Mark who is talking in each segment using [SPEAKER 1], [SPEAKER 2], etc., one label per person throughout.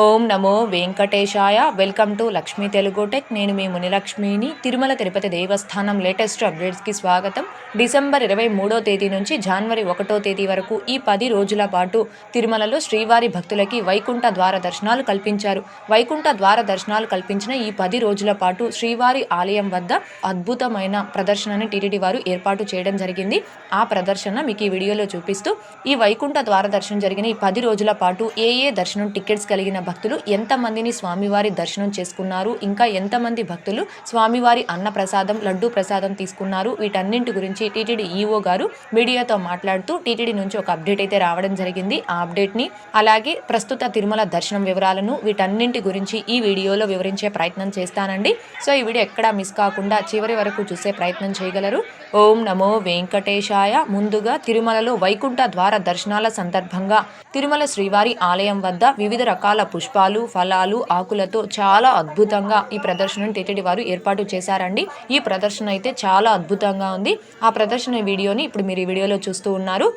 [SPEAKER 1] ఓం నమో వెంకటేశాయ. Welcome to Lakshmi Telugu tech. నేను మీ మునిలక్ష్మిని. తిరుమల తిరుపతి దేవస్థానం లేటెస్ట్ అప్డేట్స్కి స్వాగతం. డిసెంబర్ ఇరవై మూడో తేదీ నుంచి జనవరి ఒకటో తేదీ వరకు ఈ పది రోజుల పాటు తిరుమలలో శ్రీవారి భక్తులకి వైకుంఠ ద్వార దర్శనాలు కల్పించారు. వైకుంఠ ద్వార దర్శనాలు కల్పించిన ఈ పది రోజుల పాటు శ్రీవారి ఆలయం వద్ద అద్భుతమైన ప్రదర్శనని టీటీడీ వారు ఏర్పాటు చేయడం జరిగింది. ఆ ప్రదర్శన మీకు ఈ వీడియోలో చూపిస్తూ ఈ వైకుంఠ ద్వార దర్శనం జరిగిన ఈ పది రోజుల పాటు ఏ ఏ దర్శనం టికెట్స్ కలిగిన భక్తులు ఎంతమందిని స్వామివారి దర్శనం చేసుకున్నారు ఇంకా ఎంతమంది భక్తులు స్వామివారి అన్న ప్రసాదం లడ్డు ప్రసాదం తీసుకున్నారు వీటన్నింటి గురించి టీటీడీ ఈఓ గారు మీడియాతో మాట్లాడుతూ టీటీడీ నుంచి ఒక అప్డేట్ అయితే రావడం జరిగింది. ఆ అప్డేట్ని అలాగే ప్రస్తుత తిరుమల దర్శనం వివరాలను వీటన్నింటి గురించి ఈ వీడియోలో వివరించే ప్రయత్నం చేస్తానండి. సో ఈ వీడియో ఎక్కడా మిస్ కాకుండా చివరి వరకు చూసే ప్రయత్నం చేయగలరు. ఓం నమో వెంకటేశాయ. ముందుగా తిరుమలలో వైకుంఠ ద్వార దర్శనాల సందర్భంగా తిరుమల శ్రీవారి ఆలయం వద్ద వివిధ రకాల పుష్పాలు ఫలాలు ఆకులతో చాలా అద్భుతంగా ఈ ప్రదర్శనను టీటీడీ వారు ఏర్పాటు చేశారండి. ఈ ప్రదర్శన అయితే చాలా అద్భుతంగా ఉంది. ఆ ప్రదర్శన వీడియోని ఇప్పుడు మీరు ఈ వీడియోలో చూస్తూ ఉన్నారు.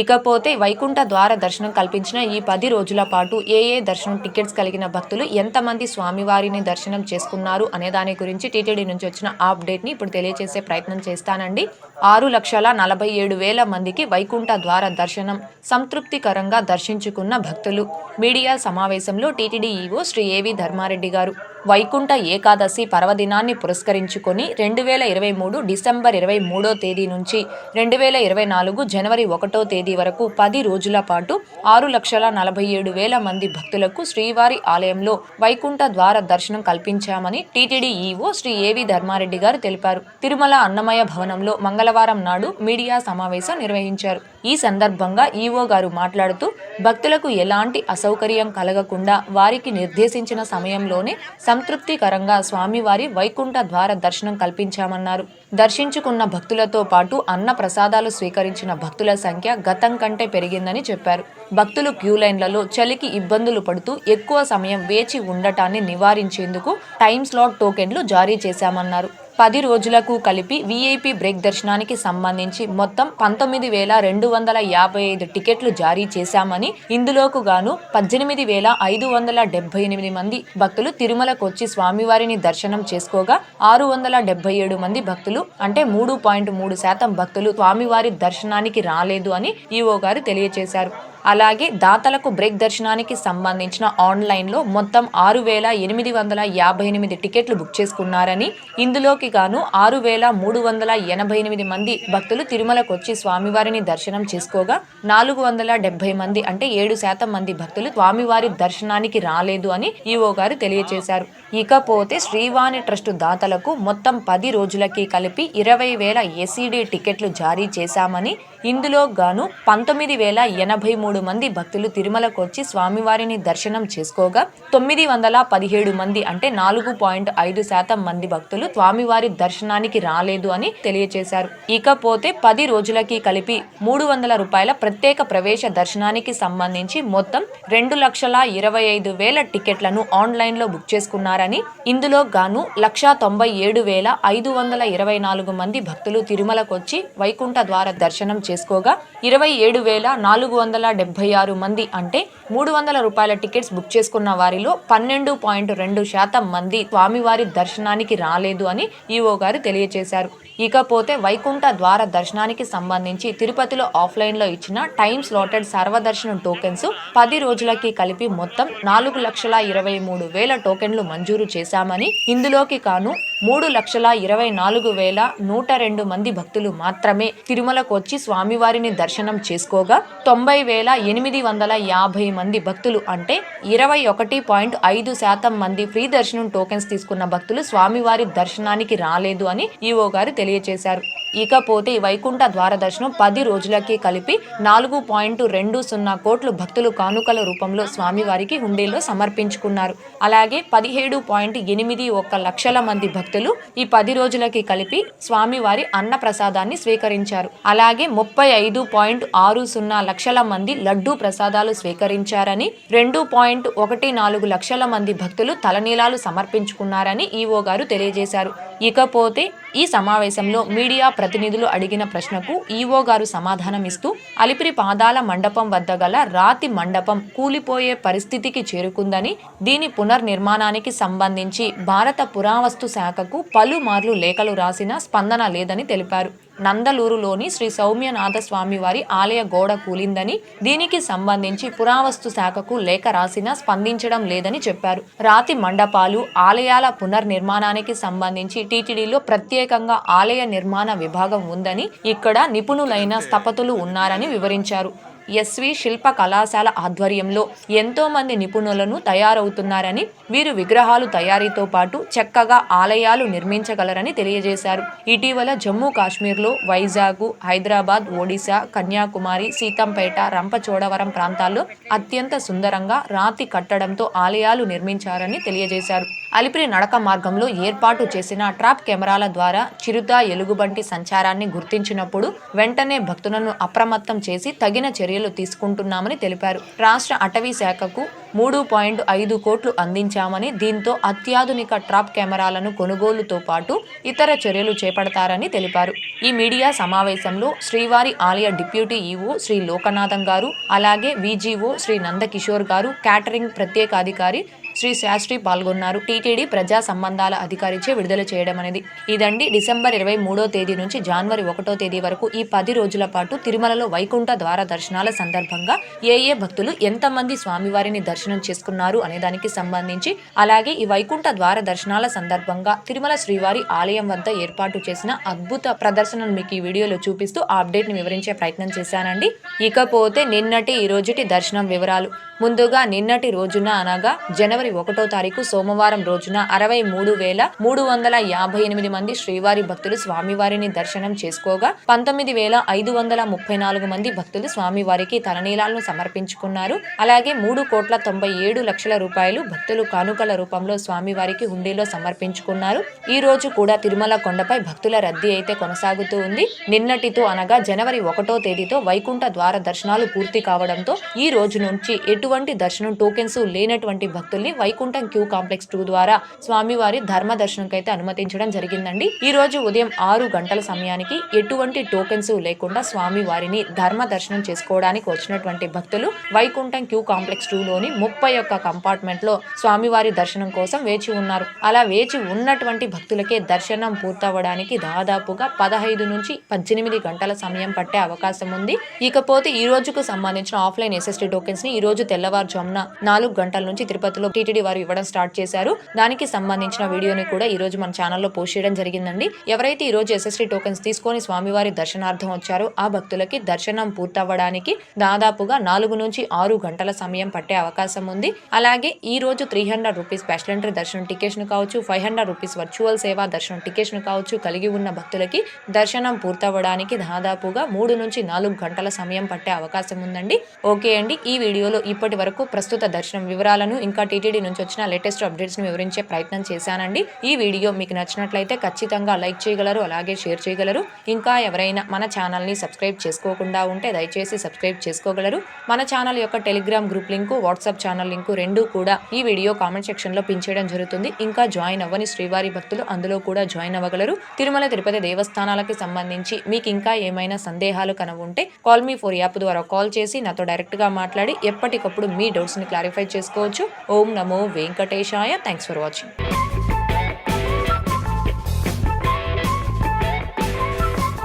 [SPEAKER 1] ఇకపోతే వైకుంఠ ద్వార దర్శనం కల్పించిన ఈ పది రోజుల పాటు ఏ ఏ దర్శనం టికెట్స్ కలిగిన భక్తులు ఎంతమంది స్వామివారిని దర్శనం చేసుకున్నారు అనే దాని గురించి టీటీడీ నుంచి వచ్చిన అప్డేట్ని ఇప్పుడు తెలియజేసే ప్రయత్నం చేస్తానండి. ఆరు లక్షల నలభై ఏడు వేల మందికి వైకుంఠ ద్వార దర్శనం సంతృప్తికరంగా దర్శించుకున్న భక్తులు. మీడియా సమావేశంలో టీటీడీ ఈవో శ్రీ ఏవి ధర్మారెడ్డి గారు. వైకుంఠ ఏకాదశి పర్వదినాన్ని పురస్కరించుకొని రెండు వేల ఇరవై మూడు డిసెంబర్ ఇరవై మూడో తేదీ నుంచి రెండు వేల ఇరవై నాలుగు జనవరి ఒకటో తేదీ వరకు పది రోజుల పాటు ఆరు లక్షల నలభై ఏడు వేల మంది భక్తులకు శ్రీవారి ఆలయంలో వైకుంఠ ద్వార దర్శనం కల్పించామని టీటీడీ ఈవో శ్రీ ఏవి ధర్మారెడ్డి గారు తెలిపారు. తిరుమల అన్నమయ భవనంలో మంగళవారం నాడు మీడియా సమావేశం నిర్వహించారు. ఈ సందర్భంగా ఈవో గారు మాట్లాడుతూ భక్తులకు ఎలాంటి అసౌకర్యం కలగకుండా వారికి నిర్దేశించిన సమయంలోనే సంతృప్తికరంగా స్వామివారి వైకుంఠ ద్వార దర్శనం కల్పించామన్నారు. దర్శించుకున్న భక్తులతో పాటు అన్న ప్రసాదాలు స్వీకరించిన భక్తుల సంఖ్య గతం కంటే పెరిగిందని చెప్పారు. భక్తులు క్యూ లైన్లలో చలికి ఇబ్బందులు పడుతూ ఎక్కువ సమయం వేచి ఉండటాన్ని నివారించేందుకు టైమ్ స్లాట్ టోకెన్లు జారీ చేశామన్నారు. పది రోజులకు కలిపి వీఐపీ బ్రేక్ దర్శనానికి సంబంధించి మొత్తం పంతొమ్మిది వేల రెండు వందల యాభై ఐదు టికెట్లు జారీ చేశామని ఇందులోకు గాను పద్దెనిమిది వేల ఐదు వందల డెబ్బై ఎనిమిది మంది భక్తులు తిరుమలకు వచ్చి స్వామివారిని దర్శనం చేసుకోగా ఆరు వందల డెబ్బై ఏడు మంది భక్తులు అంటే మూడు పాయింట్ మూడు శాతం భక్తులు స్వామివారి దర్శనానికి రాలేదు అని ఈఓ గారు తెలియజేశారు అలాగే దాతలకు బ్రేక్ దర్శనానికి సంబంధించిన ఆన్లైన్లో మొత్తం ఆరు వేల ఎనిమిది వందల యాభై ఎనిమిది టికెట్లు బుక్ చేసుకున్నారని ఇందులోకి గాను ఆరు వేల మూడు వందల ఎనభై ఎనిమిది మంది భక్తులు తిరుమలకు వచ్చి స్వామివారిని దర్శనం చేసుకోగా నాలుగు వందల డెబ్బై మంది అంటే ఏడు శాతం మంది భక్తులు స్వామివారి దర్శనానికి రాలేదు అని ఈఓ గారు తెలియజేశారు ఇకపోతే శ్రీవాణి ట్రస్ట్ దాతలకు మొత్తం పది రోజులకి కలిపి ఇరవై వేల ఎసిడి టికెట్లు జారీ చేశామని ఇందులో గాను పంతొమ్మిది వేల ఎనభై మూడు మూడు మంది భక్తులు తిరుమలకు వచ్చి స్వామివారిని దర్శనం చేసుకోగా తొమ్మిది వందల పదిహేడు మంది అంటే నాలుగు పాయింట్ ఐదు శాతం మంది భక్తులు స్వామివారి దర్శనానికి రాలేదు అని తెలియజేశారు ఇకపోతే పది రోజులకి కలిపి మూడు వందల రూపాయల ప్రత్యేక ప్రవేశ దర్శనానికి సంబంధించి మొత్తం రెండు లక్షల ఇరవై ఐదు వేల టికెట్లను ఆన్లైన్లో బుక్ చేసుకున్నారని ఇందులో గాను లక్ష తొంభై ఏడు వేల ఐదు వందల ఇరవై నాలుగు మంది భక్తులు తిరుమలకు వచ్చి వైకుంఠ ద్వార దర్శనం చేసుకోగా ఇరవై ఏడు వేల నాలుగు వందల డెబ్బై ఆరు మంది అంటే మూడు వందల రూపాయల టికెట్స్ బుక్ చేసుకున్న వారిలో పన్నెండు పాయింట్ రెండు శాతం మంది స్వామివారి దర్శనానికి రాలేదు అని ఈఓ గారు తెలియజేశారు ఇకపోతే వైకుంఠ ద్వార దర్శనానికి సంబంధించి తిరుపతిలో ఆఫ్లైన్లో ఇచ్చిన టైం స్లాటెడ్ సర్వదర్శనం టోకెన్స్ పది రోజులకి కలిపి మొత్తం నాలుగు లక్షల ఇరవై మూడు వేల టోకెన్లు మంజూరు చేశామని ఇందులోకి కాను మూడు లక్షల ఇరవై నాలుగు వేల నూట రెండు మంది భక్తులు మాత్రమే తిరుమలకు వచ్చి స్వామివారిని దర్శనం చేసుకోగా తొంభై వేల ఎనిమిది వందల యాభై మంది భక్తులు అంటే ఇరవై ఒకటి పాయింట్ ఐదు శాతం మంది ఫ్రీ దర్శనం టోకెన్స్ తీసుకున్న భక్తులు స్వామివారి దర్శనానికి రాలేదు అని ఈఓ గారు తెలియజేశారు ఇకపోతే వైకుంఠ ద్వార దర్శనం పది రోజులకి కలిపి నాలుగు పాయింట్ రెండు సున్నా కోట్లు భక్తులు కానుకల రూపంలో స్వామివారికి హుండీలో సమర్పించుకున్నారు. అలాగే పదిహేడు పాయింట్ ఎనిమిది ఒక్క లక్షల మంది భక్తులు ఈ పది రోజులకి కలిపి స్వామివారి అన్న ప్రసాదాన్ని స్వీకరించారు. అలాగే ముప్పై ఐదు పాయింట్ ఆరు సున్నా లక్షల మంది లడ్డూ ప్రసాదాలు స్వీకరించారని రెండు పాయింట్ ఒకటి నాలుగు లక్షల మంది భక్తులు తలనీలాలు సమర్పించుకున్నారని ఈఓ గారు తెలియజేశారు. ఇకపోతే ఈ సమావేశంలో మీడియా ప్రతినిధులు అడిగిన ప్రశ్నకు ఈవో గారు సమాధానమిస్తూ అలిపిరి పాదాల మండపం వద్ద గల రాతి మండపం కూలిపోయే పరిస్థితికి చేరుకుందని దీని పునర్నిర్మాణానికి సంబంధించి భారత పురావస్తు శాఖకు పలుమార్లు లేఖలు రాసినా స్పందన లేదని తెలిపారు. నందలూరులోని శ్రీ సౌమ్యనాథ స్వామివారి ఆలయ గోడ కూలిందని దీనికి సంబంధించి పురావస్తు శాఖకు లేఖ రాసినా స్పందించడం లేదని చెప్పారు. రాతి మండపాలు ఆలయాల పునర్నిర్మాణానికి సంబంధించి టీటీడీలో ప్రత్యేకంగా ఆలయ నిర్మాణ విభాగం ఉందని ఇక్కడ నిపుణులైన స్థపతులు ఉన్నారని వివరించారు. ఎస్వి శిల్ప కళాశాల ఆధ్వర్యంలో ఎంతోమంది నిపుణులను తయారవుతున్నారని వీరు విగ్రహాలు తయారీతో పాటు చక్కగా ఆలయాలు నిర్మించగలరని తెలియజేశారు. ఇటీవల జమ్మూ కాశ్మీర్లో వైజాగ్ హైదరాబాద్ ఒడిశా కన్యాకుమారి సీతంపేట రంపచోడవరం ప్రాంతాల్లో అత్యంత సుందరంగా రాతి కట్టడంతో ఆలయాలు నిర్మించారని తెలియజేశారు. అలిపిరి నడక మార్గంలో ఏర్పాటు చేసిన ట్రాప్ కెమెరాల ద్వారా చిరుత ఎలుగుబంటి సంచారాన్ని గుర్తించినప్పుడు వెంటనే భక్తులను అప్రమత్తం చేసి తగిన చర్యలు తీసుకుంటున్నామని తెలిపారు. రాష్ట్ర అటవీ శాఖకు మూడు పాయింట్ ఐదు కోట్లు అందించామని దీంతో అత్యాధునిక ట్రాప్ కెమెరాలను కొనుగోలుతో పాటు ఇతర చర్యలు చేపడతారని తెలిపారు. ఈ మీడియా సమావేశంలో శ్రీవారి ఆలయ డిప్యూటీ ఈవో శ్రీ లోకనాథం గారు అలాగే విజీఓ శ్రీ నందకిషోర్ గారు క్యాటరింగ్ ప్రత్యేక అధికారి శ్రీ శాస్త్రి పాల్గొన్నారు. టీటీడీ ప్రజా సంబంధాల అధికారిచే విడుదల చేయడం అనేది. ఇదండి డిసెంబర్ ఇరవై మూడో తేదీ నుంచి జనవరి ఒకటో తేదీ వరకు ఈ పది రోజుల పాటు తిరుమలలో వైకుంఠ ద్వార దర్శనాల సందర్భంగా ఏ ఏ భక్తులు ఎంతమంది స్వామివారిని దర్శనం చేసుకున్నారు అనే దానికి సంబంధించి అలాగే ఈ వైకుంఠ ద్వార దర్శనాల సందర్భంగా తిరుమల శ్రీవారి ఆలయం వద్ద ఏర్పాటు చేసిన అద్భుత ప్రదర్శనను మీకు ఈ వీడియోలో చూపిస్తూ ఆ అప్డేట్ని వివరించే ప్రయత్నం చేశానండి. ఇకపోతే నిన్నటి ఈ రోజుటి దర్శనం వివరాలు. ముందుగా నిన్నటి రోజున అనగా జనవరి ఒకటో తారీఖు సోమవారం రోజున అరవై మూడు వేల మూడు వందల యాభై ఎనిమిది మంది శ్రీవారి భక్తులు స్వామివారిని దర్శనం చేసుకోగా పంతొమ్మిది వేల ఐదు వందల ముప్పై నాలుగు మంది భక్తులు స్వామివారికి తలనీలాలను సమర్పించుకున్నారు. అలాగే మూడు కోట్ల తొంభై ఏడు లక్షల రూపాయలు భక్తులు కానుకల రూపంలో స్వామివారికి హుండీలో సమర్పించుకున్నారు. ఈ రోజు కూడా తిరుమల కొండపై భక్తుల రద్దీ అయితే కొనసాగుతూ ఉంది. నిన్నటితో అనగా జనవరి ఒకటో తేదీతో వైకుంఠ ద్వార దర్శనాలు పూర్తి కావడంతో ఈ రోజు నుంచి ఎటువంటి దర్శనం టోకెన్స్ లేనటువంటి భక్తుల్ని వైకుంఠం క్యూ కాంప్లెక్స్ టూ ద్వారా స్వామివారి ధర్మ దర్శనంకైతే అనుమతించడం జరిగిందండి. ఈ రోజు ఉదయం ఆరు గంటల సమయానికి ఎటువంటి టోకెన్స్ లేకుండా స్వామి వారిని ధర్మ దర్శనం చేసుకోవడానికి వచ్చినటువంటి భక్తులు వైకుంఠం క్యూ కాంప్లెక్స్ టూ లోని ముప్పై ఒక్క కంపార్ట్మెంట్లో స్వామివారి దర్శనం కోసం వేచి ఉన్నారు. అలా వేచి ఉన్నటువంటి భక్తులకే దర్శనం పూర్తవడానికి దాదాపుగా పదహైదు నుంచి పద్దెనిమిది గంటల సమయం పట్టే అవకాశం ఉంది. ఇకపోతే ఈ రోజుకు సంబంధించిన ఆఫ్లైన్ ఎస్ఎస్టీ టోకెన్స్ని ఈ రోజు తెల్లవారుజామున నాలుగు గంటల నుంచి తిరుపతిలో టీటీడీ వారు ఇవ్వడం స్టార్ట్ చేశారు. దానికి సంబంధించిన వీడియోని కూడా ఈ రోజు మన ఛానల్లో పోస్ట్ చేయడం జరిగిందండి. ఎవరైతే ఈ రోజు ఎస్ఎస్టీ టోకెన్స్ తీసుకొని స్వామివారి దర్శనార్థం వచ్చారో ఆ భక్తులకి దర్శనం పూర్తవ్వడానికి దాదాపుగా నాలుగు నుంచి ఆరు గంటల సమయం పట్టే అవకాశం ఉంది. అలాగే ఈ రోజు three hundred rupees special entry దర్శనం టికెట్స్ను కావచ్చు ఫైవ్ హండ్రెడ్ రూపీస్ వర్చువల్ సేవా దర్శనం టికెట్స్ను కావచ్చు కలిగి ఉన్న భక్తులకి దర్శనం పూర్తవ్వడానికి దాదాపుగా మూడు నుంచి నాలుగు గంటల సమయం పట్టే అవకాశం ఉందండి. ఓకే అండి ఈ వీడియోలో ఇప్పటి వరకు ప్రస్తుత దర్శనం వివరాలను ఇంకా టీటీడీ నుంచి వచ్చిన లేటెస్ట్ అప్డేట్స్ని వివరించే ప్రయత్నం చేశానండి. ఈ వీడియో మీకు నచ్చినట్లయితే ఖచ్చితంగా లైక్ చేయగలరు అలాగే షేర్ చేయగలరు. ఇంకా ఎవరైనా మన ఛానల్ని సబ్స్క్రైబ్ చేసుకోకుండా ఉంటే దయచేసి సబ్స్క్రైబ్ చేసుకోగలరు. మన ఛానల్ యొక్క telegram group link WhatsApp channel link రెండు కూడా ఈ వీడియో కామెంట్ సెక్షన్లో పిన్ చేయడం జరుగుతుంది. ఇంకా జాయిన్ అవ్వని శ్రీవారి భక్తులు అందులో కూడా జాయిన్ అవ్వగలరు. తిరుమల తిరుపతి దేవస్థానాలకి సంబంధించి మీకు ఇంకా ఏమైనా సందేహాలు కనుక ఉంటే కాల్ మీ ఫోర్ యాప్ ద్వారా కాల్ చేసి నాతో డైరెక్ట్గా మాట్లాడి ఎప్పటికప్పుడు మీ డౌట్స్ని క్లారిఫై చేసుకోవచ్చు. ఓం నమో వెంకటేశాయ థ్యాంక్స్ ఫర్ వాచింగ్